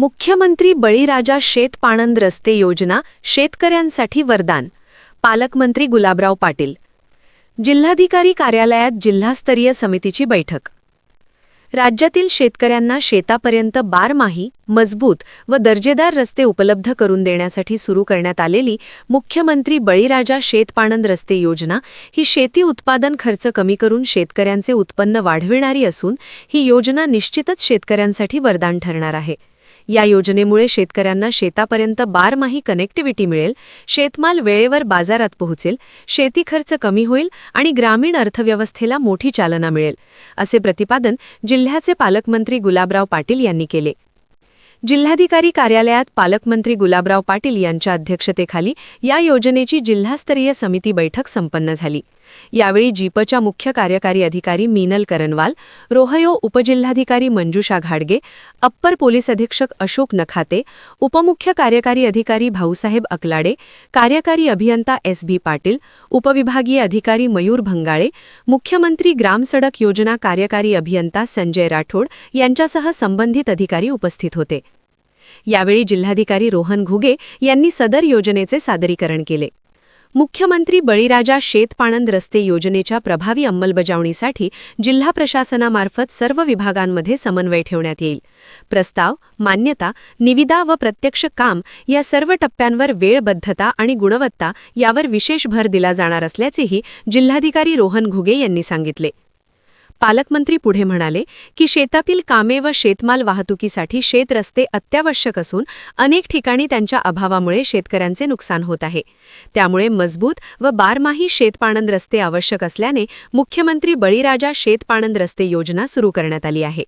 मुख्यमंत्री बळीराजा शेत पाणंद रस्ते योजना शेतकऱ्यांसाठी वरदान. पालकमंत्री गुलाबराव पाटील. जिल्हाधिकारी कार्यालयात जिल्हास्तरीय समितीची बैठक. राज्यातील शेतकऱ्यांना शेतापर्यंत बारमाही मजबूत व दर्जेदार रस्ते उपलब्ध करून देण्यासाठी सुरू करण्यात आलेली मुख्यमंत्री बळीराजा शेतपाणंद रस्ते योजना ही शेती उत्पादन खर्च कमी करून शेतकऱ्यांचे उत्पन्न वाढविणारी असून ही योजना निश्चितच शेतकऱ्यांसाठी वरदान ठरणार आहे. या योजनेमुळे शेतकऱ्यांना शेतापर्यंत बारमाही कनेक्टिव्हिटी मिळेल शेतमाल वेळेवर बाजारात पोहोचेल शेती खर्च कमी होईल आणि ग्रामीण अर्थव्यवस्थेला मोठी चालना मिळेल असे प्रतिपादन जिल्ह्याचे पालकमंत्री गुलाबराव पाटील यांनी केले. जिल्हाधिकारी कार्यालयात पालकमंत्री गुलाबराव पाटील यांच्या अध्यक्षतेखाली या योजनेची जिल्हास्तरीय समिती बैठक संपन्न झाली. यावेळी जीपच्या मुख्य कार्यकारी अधिकारी मीनल करनवाल रोहयो उपजिल्हाधिकारी मंजुषा घाडगे अप्पर पोलीस अधीक्षक अशोक नखाते उपमुख्य कार्यकारी अधिकारी भाऊसाहेब अकलाडे कार्यकारी अभियंता एस बी पाटील उपविभागीय अधिकारी मयूर भंगाळे मुख्यमंत्री ग्रामसडक योजना कार्यकारी अभियंता संजय राठोड यांच्यासह संबंधित अधिकारी उपस्थित होते. यावेळी जिल्हाधिकारी रोहन घुगे यांनी सदर योजनेचे सादरीकरण केले. मुख्यमंत्री बळीराजा शेतपाणंद रस्ते योजनेच्या प्रभावी अंमलबजावणीसाठी जिल्हा प्रशासनामार्फत सर्व विभागांमध्ये समन्वय ठेवण्यात येईल. प्रस्ताव मान्यता निविदा व प्रत्यक्ष काम या सर्व टप्प्यांवर वेळबद्धता आणि गुणवत्ता यावर विशेष भर दिला जाणार असल्याचेही जिल्हाधिकारी रोहन घुगे यांनी सांगितले. पालकमंत्री पुढे म्हणाले की शेतातील कामे व शेतमाल वाहतुकीसाठी शेत रस्ते अत्यावश्यक असून अनेक ठिकाणी त्यांच्या अभावामुळे शेतकऱ्यांचे नुकसान होत आहे. त्यामुळे मजबूत व बारमाही शेतपाणंद रस्ते आवश्यक असल्याने मुख्यमंत्री बळीराजा शेतपाणंद रस्ते योजना सुरू करण्यात आली आहे.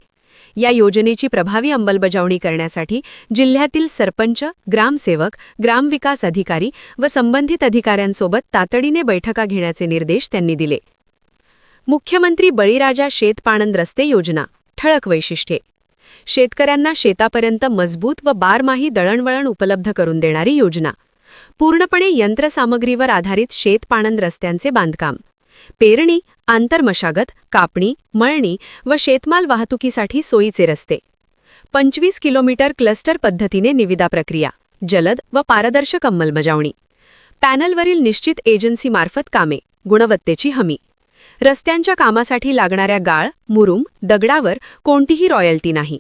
या योजनेची प्रभावी अंमलबजावणी करण्यासाठी जिल्ह्यातील सरपंच ग्रामसेवक ग्रामविकास अधिकारी व संबंधित अधिकाऱ्यांसोबत तातडीने बैठका घेण्याचे निर्देश त्यांनी दिले. मुख्यमंत्री बळीराजा शेतपाणंद रस्ते योजना ठळक वैशिष्ट्ये. शेतकऱ्यांना शेतापर्यंत मजबूत व बारमाही दळणवळण उपलब्ध करून देणारी योजना. पूर्णपणे यंत्रसामग्रीवर आधारित शेतपाणंद रस्त्यांचे बांधकाम. पेरणी आंतरमशागत कापणी मळणी व शेतमाल वाहतुकीसाठी सोयीचे रस्ते. पंचवीस किलोमीटर क्लस्टर पद्धतीने निविदा प्रक्रिया जलद व पारदर्शक अंमलबजावणी. पॅनलवरील निश्चित एजन्सीमार्फत कामे गुणवत्तेची हमी. रस्त्यांच्या कामासाठी लागणाऱ्या गाळ मुरुम दगडावर कोणतीही रॉयल्टी नाही.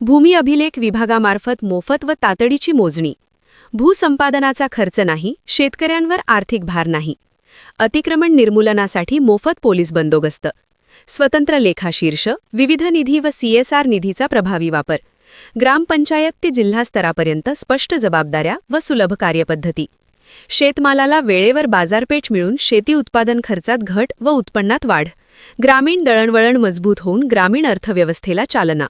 भूमी अभिलेख विभागामार्फत मोफत व तातडीची मोजणी. भूसंपादनाचा खर्च नाही शेतकऱ्यांवर आर्थिक भार नाही. अतिक्रमण निर्मूलनासाठी मोफत पोलीस बंदोबस्त. स्वतंत्र लेखाशीर्ष विविध निधी व सीएसआर निधीचा प्रभावी वापर. ग्रामपंचायत ते जिल्हा स्तरापर्यंत स्पष्ट जबाबदाऱ्या व सुलभ कार्यपद्धती. शेतमालाला वेळेवर बाजारपेठ मिळून शेती उत्पादन खर्चात घट व उत्पन्नात वाढ. ग्रामीण दळणवळण मजबूत होऊन ग्रामीण अर्थव्यवस्थेला चालना.